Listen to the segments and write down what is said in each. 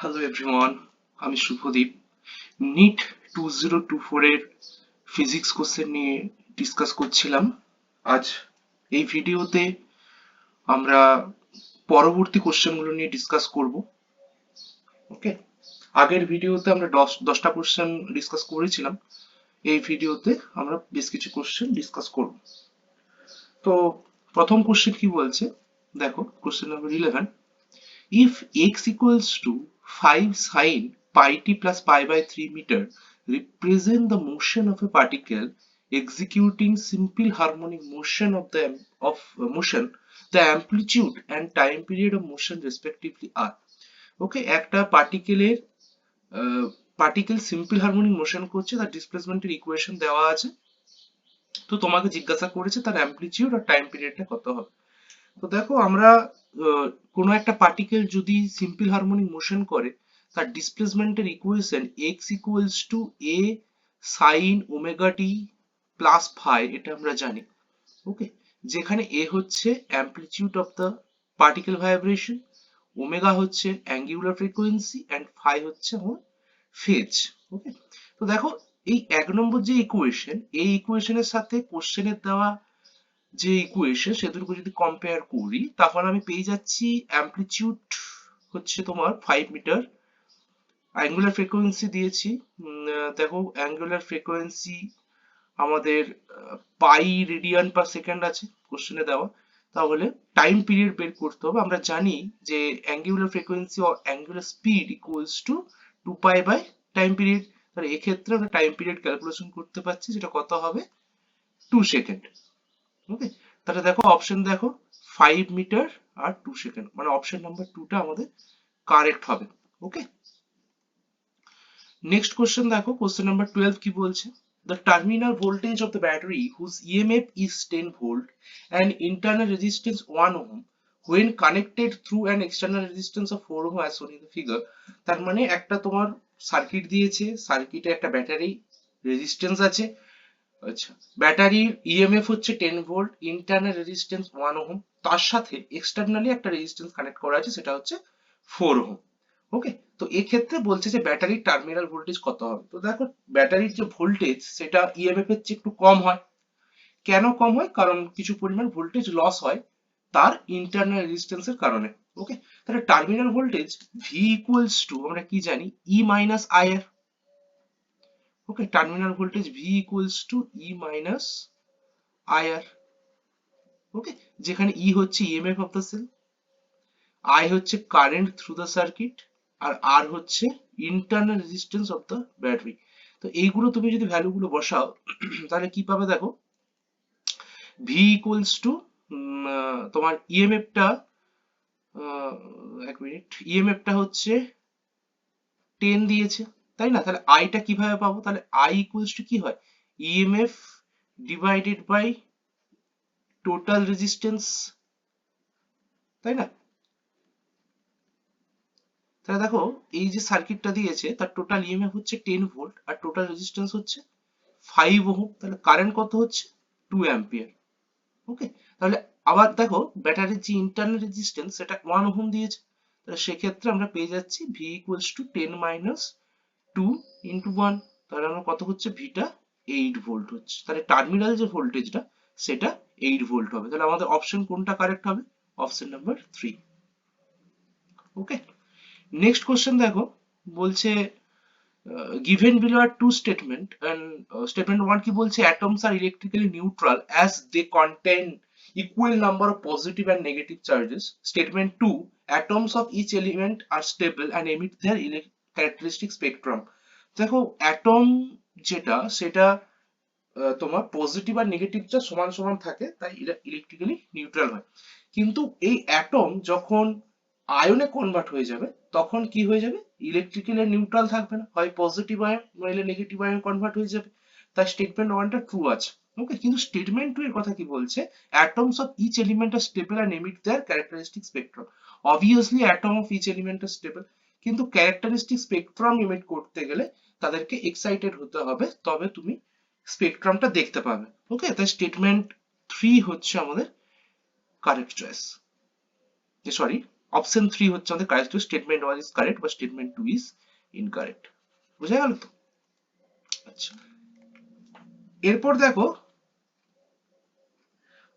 Hello everyone আমি Shubhadeep. NEET two zero two ফোরের physics question নিয়ে ডিসকাস করছিলাম। আজ এই ভিডিওতে আমরা পরবর্তী কোশ্চেনগুলো নিয়ে ডিসকাস করব। ওকে আগের ভিডিওতে আমরা দশ, দশটা কোশ্চেন ডিসকাস করেছিলাম। এই ভিডিওতে আমরা বেশ কিছু কোশ্চেন ডিসকাস করব। তো প্রথম কোশ্চেন কি বলছে? দেখো question number eleven if x equals to 5 sine pi t plus pi by 3 meter represent the motion of a particle executing simple harmonic motion of the of uh, motion the amplitude and time period of motion respectively are okay একটা পার্টিকেলের particle simple harmonic motion করছে তার ডিসপ্লেসমেন্টের equation দেওয়া আছে তো তোমাকে জিজ্ঞাসা করেছে তার অ্যামপ্লিটিউড আর টাইম পিরিয়ডটা কত হবে তো দেখো, আমরা কোনো একটা পার্টিকেল যদি সিম্পল হারমোনিক মোশন করে, তার ডিসপ্লেসমেন্টের equation x equals to A sine omega t plus phi এটা আমরা জানি ওকে যেখানে এ হচ্ছে amplitude of the particle vibration omega হচ্ছে অ্যাঙ্গুলার ফ্রিকোয়েন্সি অ্যান্ড ফাই হচ্ছে আমার ফেজ ওকে তো দেখো, এই এক নম্বর যে ইকুয়েশন এই ইকুয়েশনের সাথে কোশ্চেনের দেওয়া যে ইকুয়েশন সে দুটোকে যদি কম্পেয়ার করি, তাহলে আমি পেয়ে যাচ্ছি অ্যামপ্লিটিউড হচ্ছে তোমার ফাইভ মিটার অ্যাঙ্গুলার ফ্রিকোয়েন্সি দিয়েছি। দেখো অ্যাঙ্গুলার ফ্রিকোয়েন্সি আমাদের পাই রেডিয়ান পার সেকেন্ড আছে কোশ্চেনে দেওয়া। তাহলে টাইম পিরিয়ড বের করতে হবে। আমরা জানি যে angular frequency or angular speed equals to two pi by time period তাহলে এক্ষেত্রে আমরা টাইম পিরিয়ড ক্যালকুলেশন করতে পারছি, যেটা কত হবে? টু সেকেন্ড ওকে তাহলে দেখো অপশন দেখো ফাইভ মিটার আর টু সেকেন্ড মানে অপশন নাম্বার টুটা আমাদের কারেক্ট হবে ওকে নেক্সট কোশ্চেন দেখো কোশ্চেন নাম্বার টুয়েলভ কি বলছে the terminal voltage of the battery whose EMF is 10 volt and internal resistance 1 ohm when connected through an external resistance of 4 ohm as shown in the figure তার মানে একটা তোমার circuit দিয়েছে সার্কিটে একটা battery resistance আছে আচ্ছা। ব্যাটারির ইএমএফ হচ্ছে 10 ভোল্ট ইন্টারনাল রেজিস্ট্যান্স 1 ওহম তার সাথে এক্সটার্নালি একটা রেজিস্ট্যান্স কানেক্ট করা আছে, সেটা হচ্ছে 4 ওহম ওকে তো এক্ষেত্রে বলছে যে ব্যাটারির টার্মিনাল ভোল্টেজ কত হবে? তো দেখো, ব্যাটারির যে ভোল্টেজ সেটা ইএমএফ এর চেয়ে একটু কম হয়। কেন কম হয়? কারণ কিছু পরিমাণ ভোল্টেজ লস হয় তার ইন্টারনাল রেজিস্ট্যান্সের কারণে। ওকে তাহলে terminal voltage V equals to আমরা কি জানি? E minus I R terminal voltage V equals to E minus I R okay যেখানে ই হচ্ছে EMF of the cell I হচ্ছে কারেন্ট থ্রু দ্য সার্কিট আর আর হচ্ছে internal resistance of the battery তো এইগুলো তুমি যদি ভ্যালুগুলো বসাও, তাহলে কি পাবে দেখো? ভি ইকুয়ালস টু তোমার ইএমএফটা এক মিনিট ইএমএফটা হচ্ছে টেন দিয়েছে। তাই না? তাহলে আইটা কীভাবে পাবো? তাহলে আই ইকুয়ালস টু কি হয়? EMF divided by total resistance তাই না? তাহলে দেখো, এই যে সার্কিটটা দিয়েছে, তার টোটাল ইএমএফ হচ্ছে টেন ভোল্ট আর টোটাল রেজিস্ট্যান্স হচ্ছে ফাইভ ওহম। তাহলে কারেন্ট কত হচ্ছে? টু অ্যাম্পিয়ার ওকে তাহলে আবার দেখো ব্যাটারির যে ইন্টারনাল রেজিস্ট্যান্স সেটা ওয়ান ওহম দিয়েছে। তাহলে সেক্ষেত্রে আমরা পেয়ে যাচ্ছি V equals to ten minus two into one তাহলে আমরা কত হচ্ছে ভিটা এইট ভোল্ট হচ্ছে তাহলে টার্মিনাল যে ভোল্টেজটা সেটা এইট ভোল্ট হবে তাহলে আমাদের অপশন কোনটা কারেক্ট হবে option number three okay next question দেখো বলছে given below are two statement and uh, statement one কি বলছে atoms are electrically neutral as they contain equal number of positive and negative charges statement two atoms of each element are stable and emit their characteristic spectrum দেখো atom যেটা, সেটা তোমার positive আর negative যা সমান সমান থাকে, তাই ইলেকট্রিক্যালি নিউট্রাল হয়। কিন্তু এই অ্যাটম যখন আয়নে কনভার্ট হয়ে যাবে, তখন কি হয়ে যাবে? ইলেকট্রিক্যালি নিউট্রাল থাকবে না। হয় পজিটিভ আয়ন নইলে নেগেটিভ আয়ন কনভার্ট হয়ে যাবে। তাই স্টেটমেন্ট ওয়ানটা ট্রু আছে। ওকে কিন্তু স্টেটমেন্ট টু এর কথা কি বলছে? Atoms of each element are stable and emit their characteristic spectrum obviously atom of each element are stable কিন্তু ক্যারেক্টারিস্টিক স্পেকট্রাম ইমিট করতে গেলে তাদেরকে এক্সাইটেড হতে হবে, তবে তুমি স্পেকট্রামটা দেখতে পাবে। ওকে তাই স্টেটমেন্ট থ্রি হচ্ছে আমাদের correct choice sorry option three হচ্ছে আমাদের correct choice statement one is correct বা স্টেটমেন্ট টু ইজ ইনকারেক্ট বুঝা গেল তো? আচ্ছা। এরপর দেখো,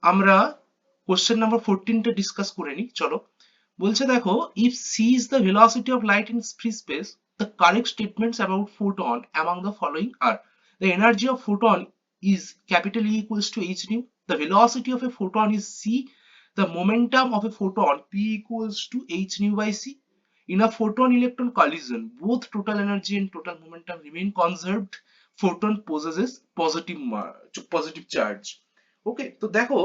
আমরা কোশ্চেন নাম্বার ফোরটিনটা ডিসকাস করে নিই। চলো বলছে দেখো if C is the velocity of light in free space the correct statements about photon among the following are the energy of photon is capital E equals to h nu. The velocity of a photon is c. The momentum of a photon p equals to h nu by c. In a photon-electron collision, both total energy and total momentum remain conserved. Photon possesses positive positive charge. Okay, তো দেখো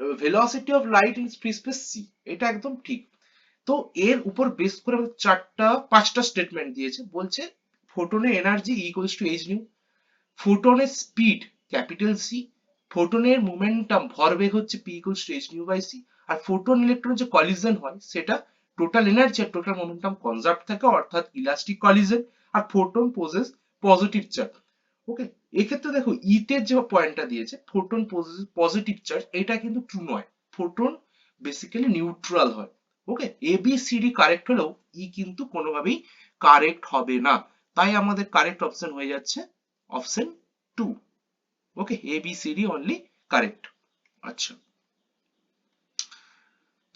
velocity of light in free space c, এটা একদম ঠিক। তো এর উপর base করে চারটা, পাঁচটা স্টেটমেন্ট দিয়েছে। বলছে ফোটনের energy equals to H nu ফোটনের speed capital C ফোটনের মোমেন্টাম ভরবেগ হচ্ছে P equals to H nu by C R photon electron যে কলিজন হয়, সেটা টোটাল এনার্জি আর টোটাল মোমেন্টাম কনজার্ভ থাকে, অর্থাৎ ইলাস্টিক কলিজন আর photon possesses positive charge okay এক্ষেত্রে দেখো ইটের যে পয়েন্টটা দিয়েছে ফোটন পজিটিভ চার্জ এটা কিন্তু ট্রু নয়। ফোটন বেসিক্যালি নিউট্রাল হয়। Okay A B C correct হলেও ই কিন্তু কোনোভাবেই কারেক্ট হবে না। তাই আমাদের কারেক্ট অপশন হয়ে যাচ্ছে option two okay A B C only correct আচ্ছা।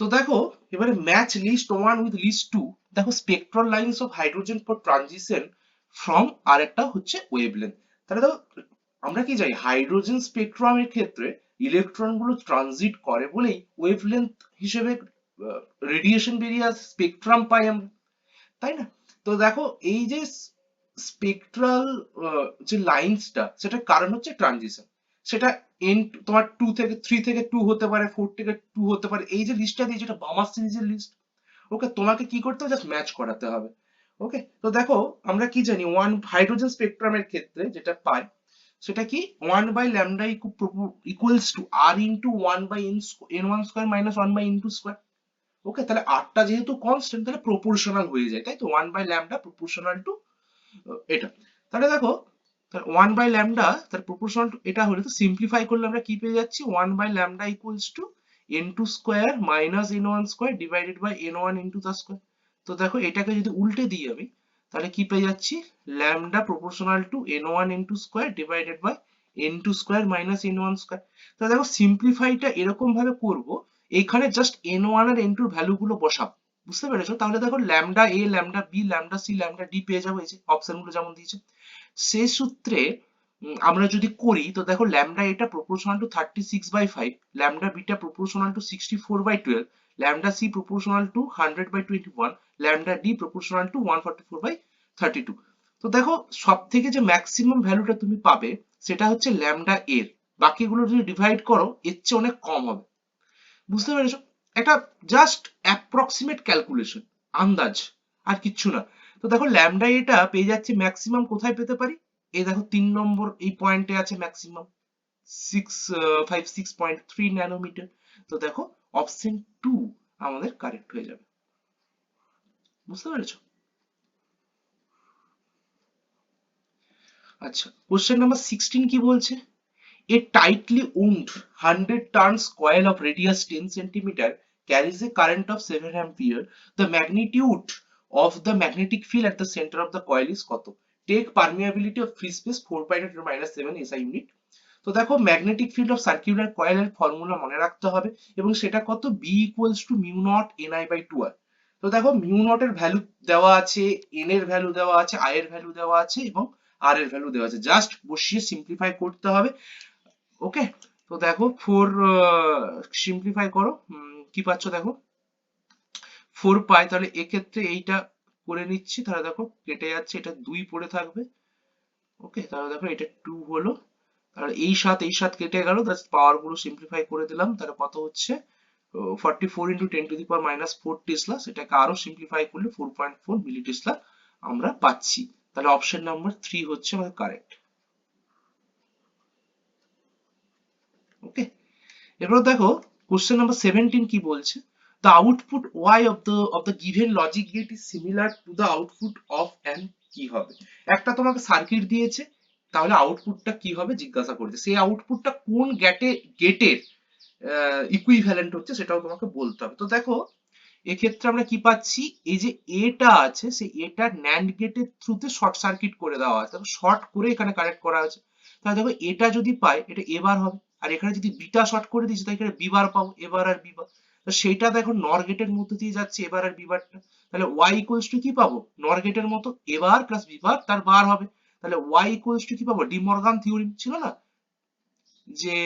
তো দেখো, এবারে match list one with list two দেখো spectral lines of hydrogen for transition from আর একটা হচ্ছে ওয়েভলেন্থ তাহলে দেখো আমরা কি জানি হাইড্রোজেন স্পেকট্রামের ক্ষেত্রে ইলেকট্রনগুলো ট্রানজিট করে বলেই ওয়েভলেন্থ হিসেবে রেডিয়েশন বেরিয়ে স্পেকট্রাম পাই আমরা। তাই না? তো দেখো, এই যে স্পেকট্রাল যে লাইন্সটা সেটার কারণ হচ্ছে ট্রানজিশন সেটা এন তোমার টু থেকে থ্রি থেকে টু হতে পারে ফোর থেকে টু হতে পারে, এই যে লিস্টটা দিয়েছে, এটা বামার সিরিজের লিস্ট ওকে, তোমাকে কি করতে হবে? জাস্ট ম্যাচ করাতে হবে। ওকে তো দেখো, আমরা কি জানি ওয়ান হাইড্রোজেন স্পেকট্রামের ক্ষেত্রে যেটা পাই, সেটা কি? One by lambda equals to R into one by N one square minus one by N two square okay তাহলে আরটা যেহেতু কনস্ট্যান্ট তাহলে প্রপোর্শনাল হয়ে যায়, তাই তো? One by lambda proportional to এটা। তাহলে দেখো, তাহলে ওয়ান বাই ল্যামডা তার প্রপোর্শনাল টু এটা হলে তো সিম্পলিফাই করলে আমরা কি পেয়ে যাচ্ছি? One by lambda equals to N two square minus N one square divided by N one into the square তো দেখো এটাকে যদি উল্টে দিই আমি, তাহলে কি পেয়ে যাচ্ছি? Lambda proportional to N one into square divided by N two square minus N one square তো দেখো সিম্পলিফাইটা এরকম ভাবে করব, এখানে জাস্ট এন ওয়ান আর এন টুর ভ্যালু গুলো বসাবো, বুঝতে পেরেছ? তাহলে দেখো lambda A lambda B lambda C lambda D পেয়ে যাব, এই যে অপশনগুলো যেমন দিয়েছে। সেই সূত্রে আমরা যদি করি, তো দেখো ল্যামডা এটা proportional to thirty six by five lambda beta proportional to sixty four by twelve two hundred by twenty one lambda D proportional to one forty four thirty two তো দেখো সব থেকে যে ম্যাক্সিমাম ভ্যালুটা তুমি পাবে, সেটা হচ্ছে ল্যামডা এর। বাকিগুলো যদি ডিভাইড করো, এর চেয়ে অনেক কম হবে। বুঝতে পেরেছ? একটা জাস্ট অ্যাপ্রক্সিমেট ক্যালকুলেশন আন্দাজ, আর কিচ্ছু না। তো দেখো ল্যামডা এটা পেয়ে যাচ্ছে ম্যাক্সিমাম কোথায় পেতে পারি? এই দেখো, তিন নম্বর এই পয়েন্টে আছে maximum six five six point three nanometre তো দেখো অপশন টু আমাদের কারেক্ট হয়ে যাবে বুঝতে পেরেছ আচ্ছা কোশ্চেন নাম্বার সিক্সটিন কি বলছে A tightly wound 100 turns coil of radius 10 centimeter carries a current of 7 ampere. The magnitude of the magnetic field at the center of the coil is কত? Permeability of free space 4 pi to minus 7 SI unit. তো দেখো magnetic field of circular কয়েলের formula মনে রাখতে হবে এবং সেটা কত? B equals to mu naught N I by two R তো দেখো মিউ নট এর ভ্যালু দেওয়া আছে এন এর ভ্যালু দেওয়া আছে আই এর ভ্যালু দেওয়া আছে এবং আর এর ভ্যালু দেওয়া আছে। জাস্ট বসিয়ে সিম্পলিফাই করতে হবে। ওকে তো দেখো ফোর সিম্পলিফাই করো। কি পাচ্ছ দেখো? ফোর পাই, তাহলে এক্ষেত্রে এইটা করে নিচ্ছি। তাহলে দেখো কেটে যাচ্ছে, এটা দুই পড়ে থাকবে। ওকে তাহলে দেখো এটা টু হলো। তাহলে এই সাত এই সাত কেটে গেল জাস্ট পাওয়ারগুলো সিম্পলিফাই করে দিলাম, তাহলে কত হচ্ছে? Forty four into ten to the power minus four tesla সেটাকে আরও সিম্পলিফাই করলে four point four milli tesla আমরা পাচ্ছি। তাহলে অপশন নাম্বার থ্রি হচ্ছে আমাদের কারেক্ট ওকে এবার দেখো কোশ্চেন নাম্বার সেভেন্টিন কি বলছে? The output y of the of the given logic gate is similar to the output of an কি হবে? একটা তোমাকে সার্কিট দিয়েছে তাহলে আউটপুটটা কি হবে জিজ্ঞাসা করছে। সেই আউটপুটটা কোন গেটে গেটের ইকুইভ্যালেন্ট হচ্ছে সেটাও তোমাকে বলতে হবে। তো দেখো, এক্ষেত্রে আমরা কি পাচ্ছি? এই যে এটা আছে, সেই এটা ন্যান্ড গেটের থ্রুতে শর্ট সার্কিট করে দেওয়া আছে। শর্ট করে এখানে কানেক্ট করা আছে তাহলে দেখো এটা যদি পাই, এটা এবার হবে। আর এখানে যদি বিটা শর্ট করে দিচ্ছি তাহলে এখানে বিবার পাবো এবার আর বিবার তো সেটা দেখো নর গেটের মধ্যে দিয়ে যাচ্ছে এবার আর বিবারটা তাহলে ওয়াই ইকুয়ালস টু কি পাবো? নর গেটের মতো এবার প্লাস বিবার তার বার হবে। তাহলে ওয়াই ইকুয়ালস টু কি পাবো? ডিমর্গান থিওরিম ছিল না? যে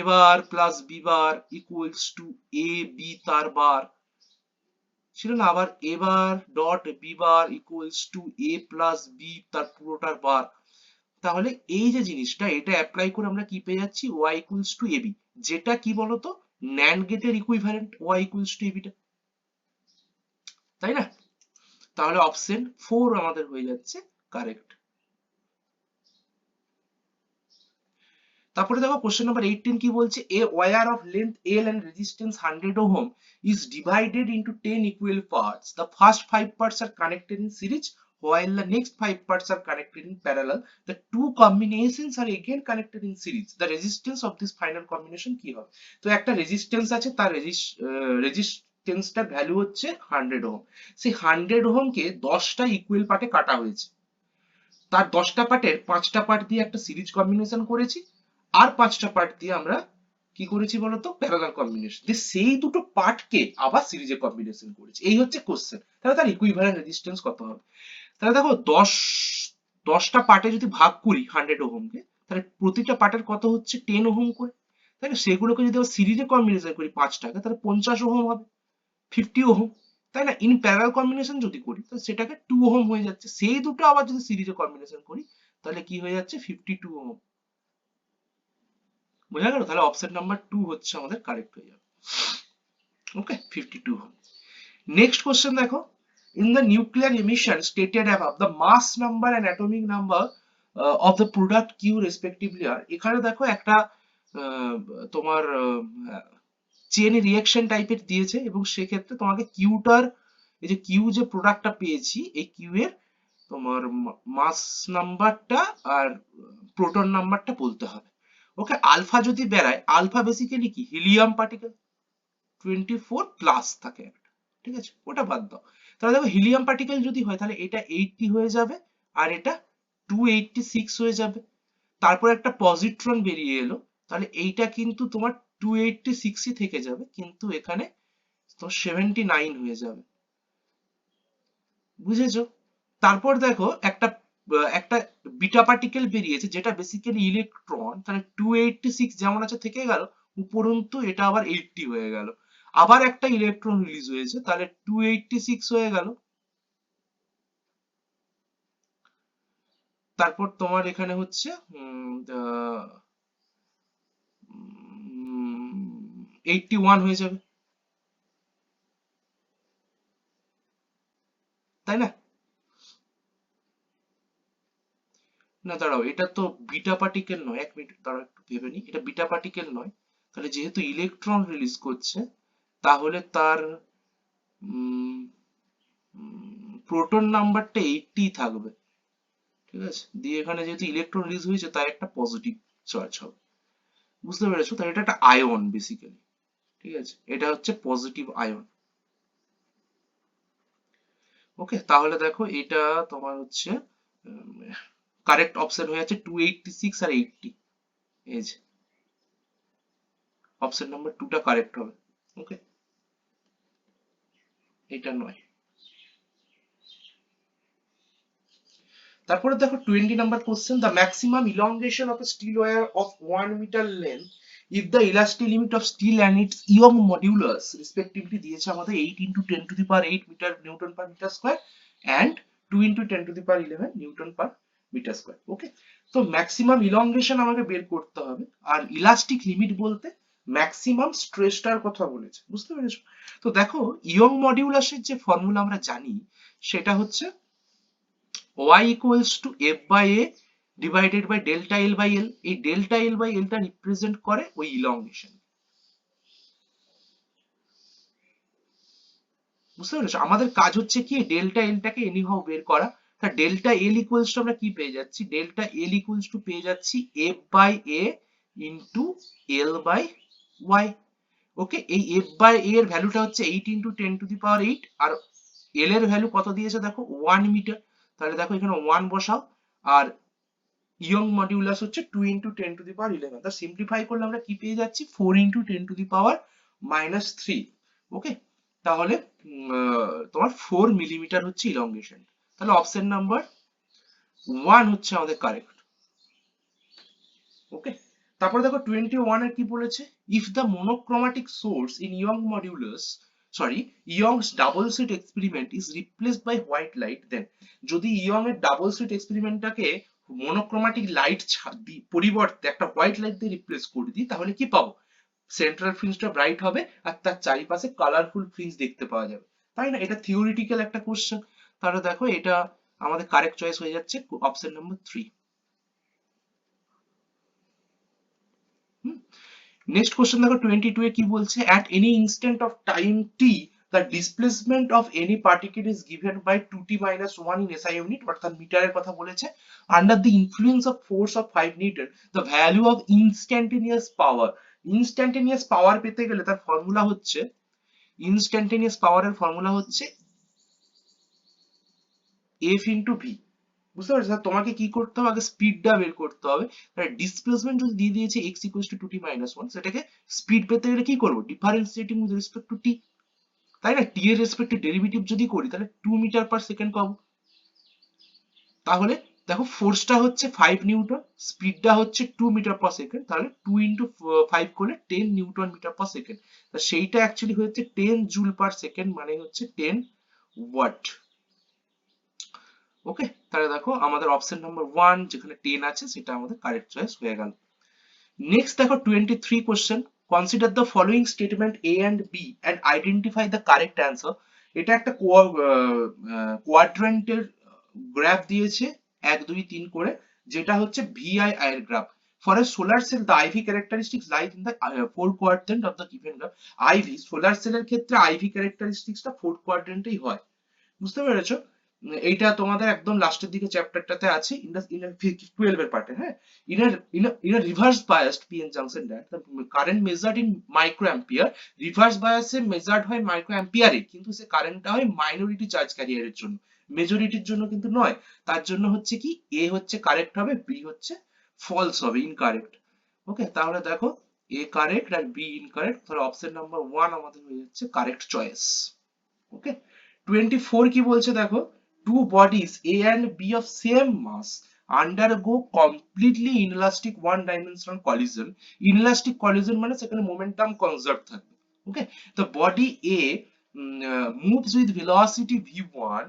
এবার plus B bar equals to A B তার বার ছিল না? আবার এবার dot B bar equals to A plus B তার পুরোটার বার তাহলে এই যে জিনিসটা, এটা অ্যাপ্লাই করে আমরা কি পেয়ে যাচ্ছি? y ইকুয়ালস টু এবি যেটা কি বলতো? ন্যান্ড গেটের ইকুইভ্যালেন্ট y ইকুয়ালস টু। এবিটা তাই না? তাহলে অপশন ফোর আমাদের হয়ে যাচ্ছে। কারেক্ট তারপরে দেখো কোশ্চেন নাম্বার 18 কি বলছে a wire of length L and resistance 100 ohm is divided into 10 equal parts the first 5 parts are connected in series while the next 5 parts are connected in parallel the two combinations are again connected in series the resistance of this final combination কি হবে তো একটা resistance আছে তার রেজিস্ট্যান্সটার value হচ্ছে 100 ohm সেই 100 ohm কে 10টা equal পার্টে কাটা হয়েছে তার 10টা পার্টের 5টা পার্ট দিয়ে একটা সিরিজ কম্বিনেশন করেছি আর পাঁচটা পার্ট দিয়ে আমরা কি করেছি বলতো? প্যারালাল কম্বিনেশন দিয়ে সেই দুটো পার্টকে আবার সিরিজে কম্বিনেশন করেছি। এই হচ্ছে কোশ্চেন তাহলে তার ইকুইভ্যালেন্ট রেজিস্ট্যান্স কত হবে? তাহলে দেখো, দশ, দশটা পার্টে যদি ভাগ করি হান্ড্রেড ওহমকে তাহলে প্রতিটা পার্টের কত হচ্ছে? টেন ওহম করে। না সেগুলোকে যদি আমরা সিরিজে কম্বিনেশন করি পাঁচটাকে, তাহলে পঞ্চাশ ওহম হবে। Fifty ohm. তাই না? ইন প্যারাল কম্বিনেশন যদি করি, তাহলে সেটাকে টু ওহম হয়ে যাচ্ছে। সেই দুটো আবার যদি সিরিজে কম্বিনেশন করি, তাহলে কি হয়ে যাচ্ছে? Fifty two ohm. বোঝা গেল তাহলে অপশন নাম্বার টু হচ্ছে আমাদের কারেক্ট হয়ে যাবে। Okay fifty two next question দেখো the nuclear emission stated above the mass number and atomic number uh, of the product q respectively are এখানে দেখো একটা আহ, তোমার চেন রিয়াকশন টাইপের দিয়েছে এবং সেক্ষেত্রে তোমাকে কিউটার এই যে কিউ যে প্রোডাক্টটা পেয়েছি এই কিউ এর তোমার মাস নাম্বারটা আর প্রোটন নাম্বারটা বলতে হবে। ওকে, আলফা যদি বেরায় আলফা বেসিক্যালি কি? Helium particle twenty four plus থাকে। ঠিক আছে? ওটা বাদ দাও। তাহলে দেখো হিলিয়াম পার্টিকেল যদি হয়, তাহলে এটা এইটটি হয়ে যাবে আর এটা টু এইটটি সিক্স হয়ে যাবে। তারপর একটা পজিট্রন বেরিয়ে এলো, তাহলে এইটা কিন্তু তোমার টু এইটটি সিক্সই থেকে যাবে, কিন্তু এখানে তো সেভেন্টি নাইন হয়ে যাবে। বুঝেছ? তারপর দেখো, একটা একটা বিটা পার্টিকেল বেরিয়েছে, যেটা বেসিক্যালি ইলেকট্রন তাহলে টু এইটটি সিক্স যেমন আছে থেকে গেল, উপরন্তু এটা আবার এইটটি হয়ে গেল। আবার একটা ইলেকট্রন রিলিজ হয়েছে, তাহলে টু এইটটি সিক্স হয়ে গেল। তারপর তোমার এখানে হচ্ছে এইটটি ওয়ান হয়ে যাবে তাই না না, দাঁড়াও, এটা তো বিটা পার্টিকেল নয়, এক মিনিট দাঁড়াও একটু ভেবে নি এটা বিটা পার্টিকেল নয়, তাহলে যেহেতু ইলেকট্রন রিলিজ করছে, তাহলে তার প্রোটন নাম্বারটা এইটটি থাকবে, ঠিক আছে? দিয়ে এখানে যেহেতু ইলেকট্রন রিলিজ হয়েছে তাই একটা পজিটিভ চার্জ হবে, বুঝতে পেরেছ? তাহলে এটা একটা আয়ন বেসিক্যালি ঠিক আছে? এটা হচ্ছে পজিটিভ আয়ন ওকে তাহলে দেখো, এটা তোমার হচ্ছে কারেক্ট অপশন হয়ে যাচ্ছে 286 আর 80 এই যে। অপশন নাম্বার 2 টা কারেক্ট হবে। ওকে এটা নয়। তারপরে দেখো 20 number question the maximum elongation of steel wire of 1 metre length if the elastic limit of steel and its Young modulus respectively দিয়েছে আমাদের 8 into 10 to the power 8 metre newton per metre square and 2 into 10 to the power 11 newton per meter square okay তো maximum elongation আমাকে বের করতে হবে, আর elastic limit বলতে maximum স্ট্রেসটার কথা বলেছে, বুঝতে পেরেছ? তো দেখো ইয়ং মডিউলাসের যে ফর্মুলা আমরা জানি, সেটা হচ্ছে y equals to f by a divided by delta L by L এই ডেল্টা এল বাই এলটা রিপ্রেজেন্ট করে ওই ইলংগেশন বুঝতে পেরেছ? আমাদের কাজ হচ্ছে কি ডেল্টা এলটাকে এনিহাউ বের করা তা ডেল্টা এল ইকুয়ালস টু আমরা কি পেয়ে যাচ্ছি? ডেল্টা এল ইকুয়ালস টু পেয়ে যাচ্ছি F by A into L by Y okay এই এফ বাই এ এর ভ্যালুটা হচ্ছে eight into ten to the power eight R L এর ভ্যালু কত দিয়েছে দেখো? ওয়ান মিটার তাহলে দেখো এখানে ওয়ান বসাও আর ইয়ং মডিউলাস হচ্ছে two into ten to the power eleven তা সিম্পলিফাই করলে আমরা কি পেয়ে যাচ্ছি? Four into ten to the power minus three okay তাহলে তোমার ফোর মিলিমিটার হচ্ছে ইলংগেশন তাহলে অপশন নাম্বার ওয়ান হচ্ছে আমাদের কারেক্ট ওকে তারপরে দেখো টোয়েন্টি ওয়ানের কি বলেছে? If the monochromatic source in Young modulus sorry Young's double slit experiment is replaced by white light then যদি ইয়ং এর ডাবল স্লিট এক্সপেরিমেন্টটাকে মনোক্রোমাটিক লাইট পরিবর্তে একটা হোয়াইট লাইট দিয়ে রিপ্লেস করে দিই, তাহলে কি পাবো? সেন্ট্রাল ফ্রিঞ্জটা ব্রাইট হবে আর তার চারিপাশে কালারফুল ফ্রিঞ্জ দেখতে পাওয়া যাবে। তাই না? এটা থিওরিটিক্যাল একটা কোশ্চেন তাহলে দেখো এটা আমাদের কারেক্ট চয়েস হয়ে যাচ্ছে option number three next question দেখো টোয়েন্টি টু এ কি বলছে? At any instant of time t the displacement of any particle is given by two t minus one in SI unit অর্থাৎ মিটারের কথা বলেছে। Under the influence of force of five meter the value of instantaneous power instantaneous power পেতে গেলে তার formula হচ্ছে instantaneous পাওয়ারের formula হচ্ছে F into V বুঝতে পারছ তাহলে তোমাকে কি করতে হবে? আগে স্পিডটা বের করতে হবে। তাহলে ডিসপ্লেসমেন্ট যদি দিয়ে দিয়েছে, x equals to 2t minus 1 সেটাকে স্পিড পেতে গেলে কি করব? Differentiating with respect to t. তাই না? টি এর রেসপেক্টে ডেরিভেটিভ যদি করি, তাহলে টু মিটার পার সেকেন্ড পাবো। তাহলে দেখো ফোর্সটা হচ্ছে ফাইভ নিউটন স্পিডটা হচ্ছে টু মিটার পার সেকেন্ড তাহলে টু ইন্টু ফাইভ করলে ten newton meter per second সেইটা অ্যাকচুয়ালি হচ্ছে টেন জুল পার সেকেন্ড মানে হচ্ছে টেন ওয়াট ওকে তাহলে দেখো আমাদের অপশন নাম্বার ওয়ান যেখানে টেন আছে সেটা আমাদের কারেক্ট চয়েস হয়ে গেল। নেক্সট দেখো twenty three question consider the following statement A and B and identify the correct answer এটা একটা কোয়াড্রেন্টের গ্রাফ দিয়েছে, এক, দুই, তিন করে, যেটা হচ্ছে ভি আই আয়ের graph for a solar cell the IV characteristic life in the four quadrant of the given graph IV solar সেলের ক্ষেত্রে আইভি ক্যারেক্টারিস্টিক্সটা ফোর কোয়াড্রেন্টেই হয়। বুঝতে পেরেছ? এইটা তোমাদের একদম লাস্টের দিকে চ্যাপ্টারটাতে আছে ইন দ্য টুয়েলভ এর পার্টে হ্যাঁ? A reverse biased pn junction diode the current measured in microampere, reverse bias A measured হয় microampere এ, কিন্তু সে কারেন্টটা হয় মাইনরিটি চার্জ ক্যারিয়ারের জন্য। মেজরিটির জন্য কিন্তু নয়, তার জন্য হচ্ছে কি এ হচ্ছে কারেক্ট হবে বি হচ্ছে ফলস হবে ইনকারেক্ট ওকে তাহলে দেখো এ কারেক্ট আর বি ইনকারেক্ট তাহলে অপশন নাম্বার ওয়ান আমাদের হয়ে যাচ্ছে correct choice okay twenty four কি বলছে দেখো? Two bodies A and B of same mass undergo completely inelastic one dimensional collision inelastic collision মানে সেখানে momentum conserved okay the body A mm, uh, moves with velocity v1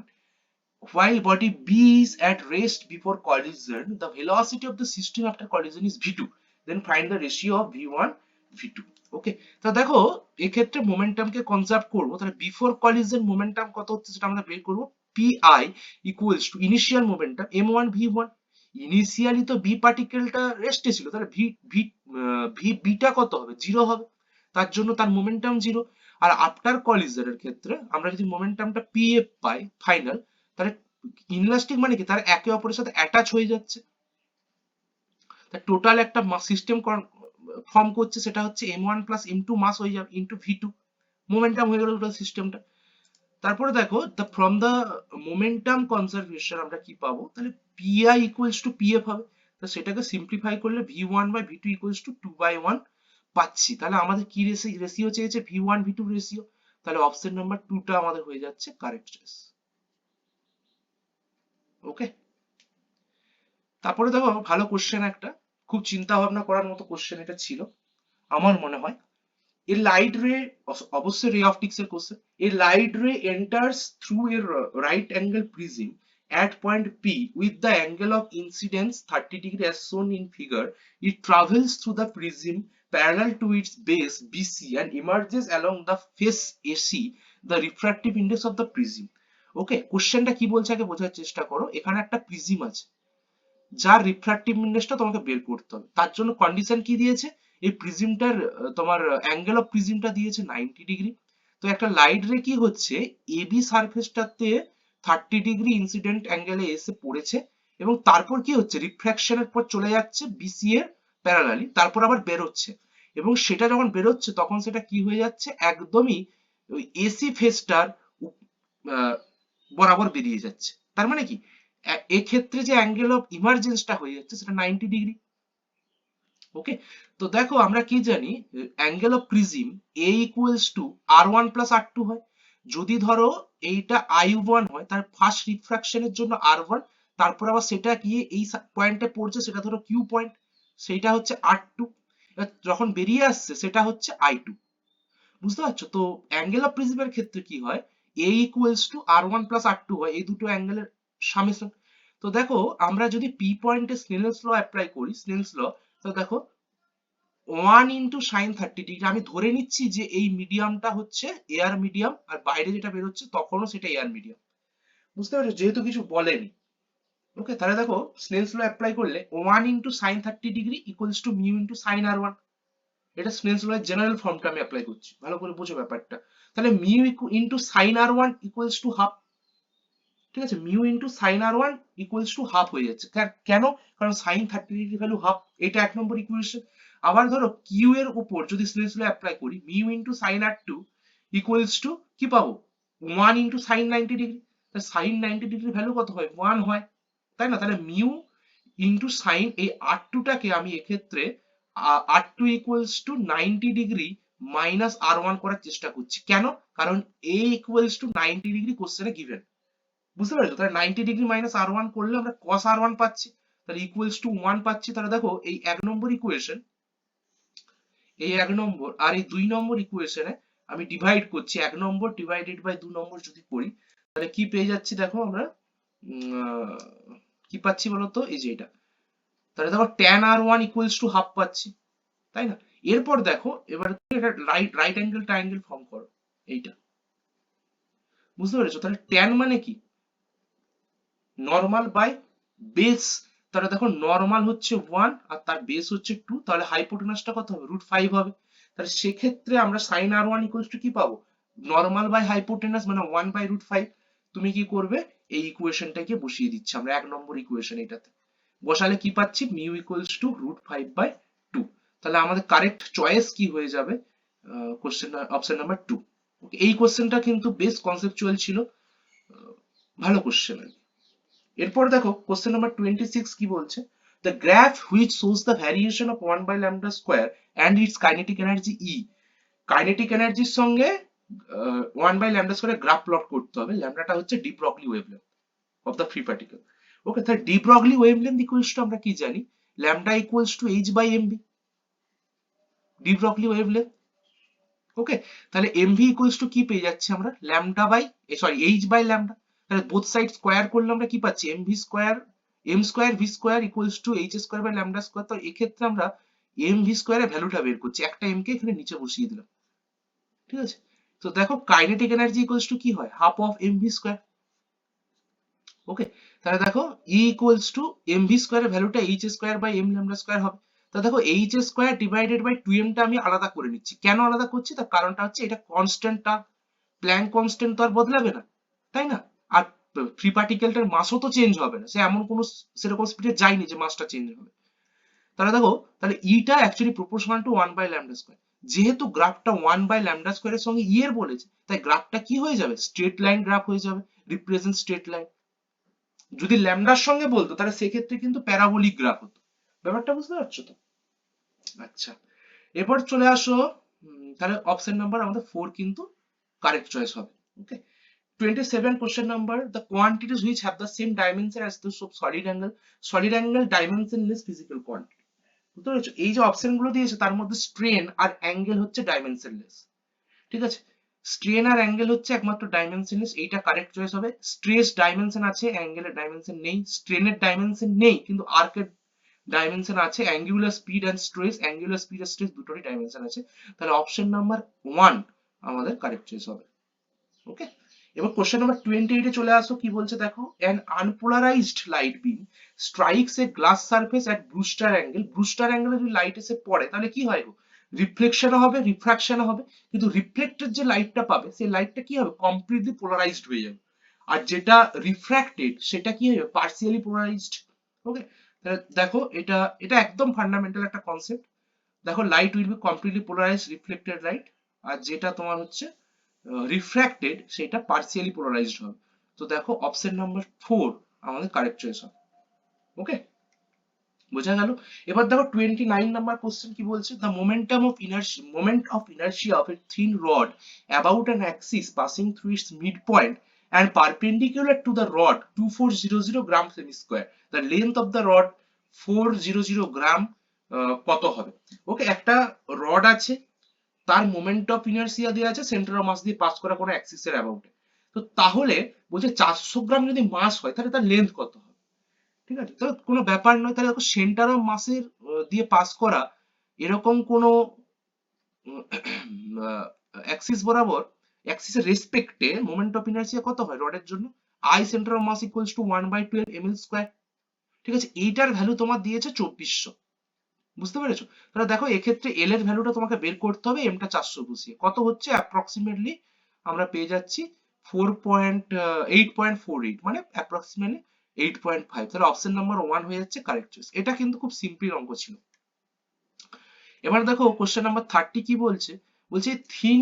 while body B is at rest before collision the velocity of the system after collision is v2 then find the ratio of v1 v2 ওকে তো দেখো এক্ষেত্রে মোমেন্টামকে conserve করব তাহলে before collision momentum কত হচ্ছে সেটা আমরা বের করব pi equals to initial momentum m1 v1 initially তো বি পার্টিকেলটা রেস্টে ছিল, তাহলে ভি ভি ভি বিটা কত হবে? জিরো হবে। তার জন্য তার মোমেন্টাম জিরো আর আফটার কলিজনের ক্ষেত্রে আমরা যদি মোমেন্টামটা পি এফ পাই ফাইনাল তাহলে ইনলাস্টিক মানে কি? তার একে অপরের সাথে অ্যাটাচ হয়ে যাচ্ছে। তা টোটাল একটা সিস্টেম ফর্ম করছে, সেটা হচ্ছে M one plus M two mass হয়ে যাবে ইন্টু ভি টু মোমেন্টাম হয়ে গেল টোটাল সিস্টেমটা তারপরে দেখো the from the momentum conservation আমরা কি পাবো? তাহলে পিআই ইকুয়ালস টু পিএফ হবে। তো সেটাকে সিম্পলিফাই করলে V one by V two equals to two by one পাচ্ছি। তাহলে আমাদের কি রেশিও চেয়েছে? V one V two ratio তাহলে অপশন নাম্বার টুটা আমাদের হয়ে যাচ্ছে কারেক্ট চয়েস ওকে তারপরে দেখো, ভালো কোশ্চেন একটা। খুব চিন্তা ভাবনা করার মতো কোশ্চেন এটা ছিল, আমার মনে হয়। এর লাইট রে অবশ্যই রে অপটিক্স এর কোশ্চেন এই light ray enters through a right angle prism at point P with the angle of incidence thirty degree as shown in figure it travels through the prism parallel to its base BC and emerges along the face AC the refractive index of the prism okay কোশ্চেনটা কি বলছে আগে বোঝার চেষ্টা করো। এখানে একটা প্রিজিম আছে, যার রিফ্র্যাক্টিভ ইন্ডেক্সটা তোমাকে বের করতে হবে। তার জন্য কন্ডিশন কি দিয়েছে? এই প্রিজমটার তোমার অ্যাঙ্গেল অফ প্রিজমটা দিয়েছে নাইনটি ডিগ্রি তো একটা লাইট রে কি হচ্ছে? এবি সারফেসটাতে থার্টি ডিগ্রি ইনসিডেন্ট অ্যাঙ্গেলে এসে পড়েছে এবং তারপর কি হচ্ছে? রিফ্র্যাকশনের পর চলে যাচ্ছে বিসি এর প্যারালালি তারপর আবার বেরোচ্ছে। এবং সেটা যখন বেরোচ্ছে, তখন সেটা কি হয়ে যাচ্ছে? একদমই ওই এসি ফেসটার বরাবর বেরিয়ে যাচ্ছে। তার মানে কি? এক্ষেত্রে যে অ্যাঙ্গেল অফ ইমার্জেন্সটা হয়ে যাচ্ছে, সেটা নাইনটি ডিগ্রি ওকে তো দেখো আমরা কি জানি angle of prism A equals to R one plus R two হয়। যদি ধরো এইটা আই ওয়ান হয়, তার ফার্স্ট রিফ্রাকশনের জন্য আর ওয়ান তারপর আবার সেটা গিয়ে এই পয়েন্টে পড়ছে, সেটা ধরো কিউ পয়েন্ট সেইটা হচ্ছে আর টু যখন বেরিয়ে আসছে, সেটা হচ্ছে আই টু বুঝতে পারছ? তো অ্যাঙ্গেল অফ প্রিজমের ক্ষেত্রে কি হয়? A equals to R one plus R two হয়, এই দুটো অ্যাঙ্গেলের সামেশন। তো দেখো, আমরা যদি পি পয়েন্টে স্নেলস ল অ্যাপ্লাই করি স্নেলস ল তো দেখো one into sine thirty degree আমি ধরে নিচ্ছি যে এই মিডিয়ামটা হচ্ছে এয়ার মিডিয়াম আর বাইরে যেটা বেরোচ্ছে তখনও সেটা এয়ার মিডিয়াম বুঝতে পারছ? যেহেতু কিছু বলেনি। ওকে তাহলে দেখো স্নেলস ল অ্যাপ্লাই করলে one into sine thirty degree equals to mu into sine r one এটা স্নেলস ল এর জেনারেল ফর্মটা আমি অ্যাপ্লাই করছি। ভালো করে বোঝো ব্যাপারটা। তাহলে mu into sine R one equals to half ঠিক আছে? Mu into sine R one equals to half হয়ে যাচ্ছে। কেন? কারণ sine thirty degree value half এটা এক নম্বর ইকুয়েশন আবার ধরো কিউ এর উপর যদি ল অ্যাপ্লাই করি mu into sine R two equals to কি পাবো? One into sine ninety degree sine ninety degree value কত হয়? ওয়ান হয়। তাই না? তাহলে মিউ ইন্টু সাইন এই আর টুটাকে আমি এক্ষেত্রে R two equals to ninety degree minus R one করার চেষ্টা করছি। কেন? কারণ A equals to ninety degree কোশ্চেনে গিভেন বুঝতে পারছ? তাহলে ninety degree minus R one করলে আমরা কস আর ওয়ান পাচ্ছি, তাহলে ইকুয়ালস টু ওয়ান পাচ্ছি। তাহলে দেখো, এই এক নম্বর ইকুয়েশন এই এক নম্বর আর এই দুই নম্বর ইকুয়েশনে আমি ডিভাইড করছি। এক নম্বর ডিভাইডেড বাই দু নম্বর যদি করি, তাহলে কি পেয়ে যাচ্ছি দেখো আমরা? কি পাচ্ছি বলতো? এই যে এটা। তাহলে দেখো tan R one equals to half পাচ্ছি, তাই না? এরপর দেখো, এবার এটা right right angle triangle form করো, এইটা। বুঝতে পেরেছ? তাহলে ট্যান মানে কি? নর্মাল বাই বেস তাহলে দেখো নর্মাল হচ্ছে ওয়ান আর তার বেস হচ্ছে টু তাহলে হাইপোটেনাসটা কত হবে? রুট ফাইভ হবে। তাহলে সেক্ষেত্রে আমরা sine r one equals to কি পাবো? নর্মাল বাই হাইপোটেনাস মানে ওয়ান বাই রুট ফাইভ তুমি কি করবে? এই ইকুয়েশনটাকে বসিয়ে দিচ্ছি। আমরা এক নম্বর ইকুয়েশন এটাতে। বসালে কি পাচ্ছি? Mu equals to root five by two তাহলে আমাদের কারেক্ট চয়েস কি হয়ে যাবে? কোশ্চেন অপশন নাম্বার টু এই কোশ্চেনটা কিন্তু বেশ কনসেপচুয়াল ছিল। ভালো কোশ্চেন আর। এরপর দেখো কোশ্চেন নাম্বার টোয়েন্টি সিক্স কি বলছে? The graph which shows the variation of one by lambda square and its kinetic energy E kinetic এনার্জির সঙ্গে ওয়ান বাই ল্যামডা স্কোয়ারের গ্রাফ প্লট করতে হবে। ল্যামডাটা হচ্ছে de Broglie wavelength of the free particle okay তাহলে de Broglie wavelength equals to আমরা কি জানি? Lambda equals to H by MB de Broglie wavelength okay তাহলে এমভি ইকুয়ালস টু কি পেয়ে যাচ্ছি আমরা? Lambda by sorry H by lambda তাহলে বোথ সাইড স্কোয়ার করলে আমরা কি পাচ্ছি? M V square M square V square equals to H square by lambda square তো এক্ষেত্রে আমরা এম ভি স্কোয়ারের ভ্যালুটা বের করছি। একটা এম কে এখানে নিচে বসিয়ে দিলাম। ঠিক আছে? তো দেখো কাইনেটিক এনার্জি ইকুয়ালস টু কি হয়? Half of M V square okay তাহলে দেখো E equals to M V স্কোয়ারের ভ্যালুটা H square by M lambda square হবে। তো দেখো H square divided by two এমটা আমি আলাদা করে নিচ্ছি। কেন আলাদা করছি? তার কারণটা হচ্ছে এটা কনস্ট্যান্ট টার্ম প্ল্যাঙ্ক কনস্ট্যান্ট তো আর বদলাবে না। তাই না? আর ফ্রি পার্টিকেলটার মাসও তো চেঞ্জ হবে না। সে এমন কোনো সেরকম স্পিডে যায়নি যে মাসটা চেঞ্জ হবে। তাহলে দেখো, তাহলে ইটা actually proportional to one by lambda square যেহেতু গ্রাফটা ওয়ান বাই ল্যামডা স্কোয়ারের সঙ্গে ই এর বলেছে, তাই গ্রাফটা কি হয়ে যাবে? স্ট্রেট লাইন গ্রাফ হয়ে যাবে রিপ্রেজেন্ট স্ট্রেট লাইন যদি ল্যামডার সঙ্গে বলতো, তাহলে সেক্ষেত্রে কিন্তু প্যারাবোলিক গ্রাফ হতো। ব্যাপারটা বুঝতে পারছ তো? আচ্ছা এবার চলে আসো। তাহলে অপশন নাম্বার আমাদের ফোর কিন্তু কারেক্ট চয়েস হবে okay 27 question number, the quantities which have the same dimension as those of solid angle solid angle dimensionless physical quantity. বুঝতে পেরেছ? এই যে অপশনগুলো দিয়েছে, তার মধ্যে স্ট্রেন আর অ্যাঙ্গেল হচ্ছে ডাইমেনশনলেস ঠিক আছে? স্ট্রেন আর অ্যাঙ্গেল হচ্ছে একমাত্র ডাইমেনশনলেস এইটা কারেক্ট চয়েস হবে। স্ট্রেস ডাইমেনশন আছে অ্যাঙ্গেলের ডাইমেনশন নেই। স্ট্রেনের ডাইমেনশন নেই, কিন্তু আর্কের ডাইমেনশন আছে। Angular speed and stress angular speed R stress দুটোরই ডাইমেনশন আছে। তাহলে অপশন নাম্বার ওয়ান আমাদের কারেক্ট চয়েস হবে। ওকে এবার কোশ্চেন নাম্বার টোয়েন্টি এইটে চলে আসো, কি বলছে দেখো? An unpolarized light beam strikes a glass surface at brewster angle. Brewster angle যদি লাইট এসে পড়ে, তাহলে কি হয় গো? রিফ্লেকশন হবে রিফ্রাকশন হবে। কিন্তু রিফ্লেক্টেড যে লাইটটা পাবে, সেই লাইটটা কি হবে? কমপ্লিটলি পোলারাইজড হয়ে যাবে। আর যেটা রিফ্র্যাক্টেড সেটা কি হবে পার্সিয়ালি পোলারাইজড ওকে দেখো, এটা এটা একদম ফান্ডামেন্টাল একটা কনসেপ্ট দেখো light will be completely polarise reflected light আর যেটা তোমার হচ্ছে রিফ্র্যাক্টেড সেটা পার্সিয়ালি পোলারাইজড হবে। তো দেখো অপশন নাম্বার ফোর আমাদের কারেক্ট চয়েস হবে। ওকে বোঝা গেল? এবার দেখো টোয়েন্টি নাইন নাম্বার কোশ্চেন কি বলছে? The momentum of inertia moment of inertia of a thin rod about an axis passing through its mid point and perpendicular to the rod 2400 gram semi square. The length of the rod 400 gram ah, কত হবে? ওকে একটা rod আছে তার moment of inertia দেওয়া আছে centre of মাস দিয়ে pass করা কোনো অ্যাক্সিসের অ্যাবাউটে তো তাহলে বলছে চারশো গ্রাম যদি মাস হয়, তাহলে তার লেন্থ কত হবে? ঠিক আছে? তো কোনো ব্যাপার নয়, তাহলে সেন্টার অফ মাসের দিয়ে পাস করা এরকম কোনো অ্যাক্সিস বরাবর অ্যাক্সিসের রেসপেক্টে মোমেন্ট অফ ইনার্সিয়া কত হয় রডের জন্য? I centre of mass equals to one by twelve M L square ঠিক আছে? এইটার ভ্যালু তোমার দিয়েছে চব্বিশশো। বুঝতে পেরেছ? তাহলে দেখো, এক্ষেত্রে এল এর ভ্যালুটা তোমাকে বের করতে হবে এমটা চারশো বসিয়ে। কত হচ্ছে? অ্যাপ্রক্সিমেটলি আমরা পেয়ে যাচ্ছি four point eight point four eight মানে অ্যাপ্রক্সিমেটলি এইট পয়েন্ট ফাইভ তাহলে অপশন নাম্বার ওয়ান হয়ে যাচ্ছে কারেক্ট চয়েস এটা কিন্তু খুব সিম্পল অঙ্ক ছিল। এবার দেখো কোশ্চেন নাম্বার থার্টি কি বলছে? বলছে thin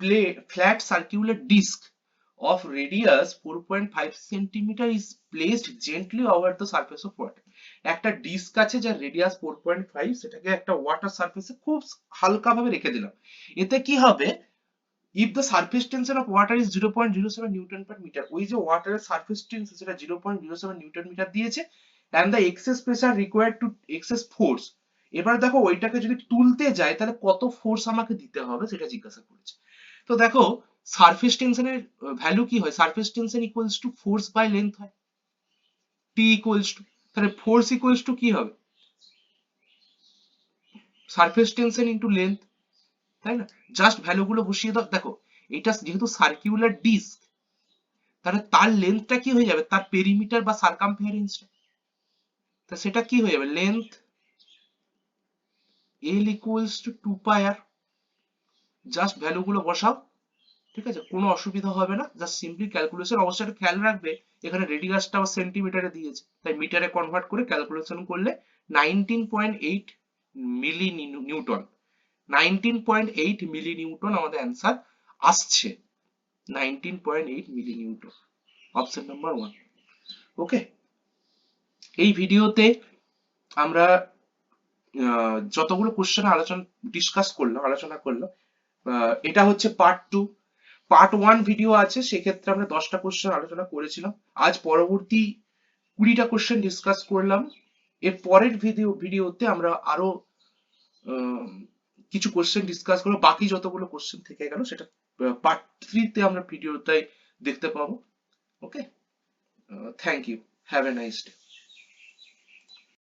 plate flat circular disc of radius 4.5 centimeter is placed gently over the surface of water একটা ডিস্ক আছে যার রেডিয়াস 4.5 সেটাকে একটা ওয়াটার সারফেসে খুব হালকা ভাবে রেখে দিলাম এতে কি হবে if the surface tension of water is 0.07 newton per meter ওই যে ওয়াটারের সারফেস টেনশন সেটা 0.07 নিউটন মিটার দিয়েছে and the excess pressure required to excess force এবার দেখো ওইটাকে যদি তুলতে যায় তাহলে কত ফোর্স আমাকে দিতে হবে সেটা জিজ্ঞাসা করেছে তো দেখো সারফেস টেনশনের ভ্যালু কি হয়? Surface tension equals to force by length হয়। টি ইকুয়ালস টু তাহলে ফোর্স ইকুয়ালস টু কি হবে? সারফেস টেনশন ইনটু লেন্থ তাই না? জাস্ট ভ্যালুগুলো বসিয়ে দাও। দেখো, এটা যেহেতু সার্কিউলার ডিস্ক তাহলে তার লেন্থটা কি হয়ে যাবে? তার পেরিমিটার বা সার্কামফারেন্সটা তা সেটা কি হয়ে যাবে? Length L equals to two pi R just ভ্যালুগুলো বসাও। ঠিক আছে? কোনো অসুবিধা হবে না। জাস্ট সিম্পলি ক্যালকুলেশন অবশ্যই খেয়াল রাখবে। এখানে রেডিয়াসটা আবার সেন্টিমিটারে দিয়েছে। তাই মিটারে কনভার্ট করে ক্যালকুলেশন করলে nineteen point eight milli newton nineteen point eight milli newton আমাদের অ্যান্সার আসছে। Nineteen point eight milli newton option number one okay এই ভিডিওতে আমরা যতগুলো কোশ্চেন আলোচনা ডিসকাস করলাম, আলোচনা করলাম এটা হচ্ছে part two part one video আছে, সেক্ষেত্রে আমরা দশটা কোশ্চেন আলোচনা করেছিলাম। আজ পরবর্তী কুড়িটা কোশ্চেন ডিসকাস করলাম। এর পরের ভিডিও ভিডিওতে আমরা আরও কিছু কোশ্চেন ডিসকাস করব। বাকি যতগুলো কোশ্চেন থেকে গেল, সেটা পার্ট থ্রিতে আমরা ভিডিওটাই দেখতে পাবো। Okay thank you have a nice day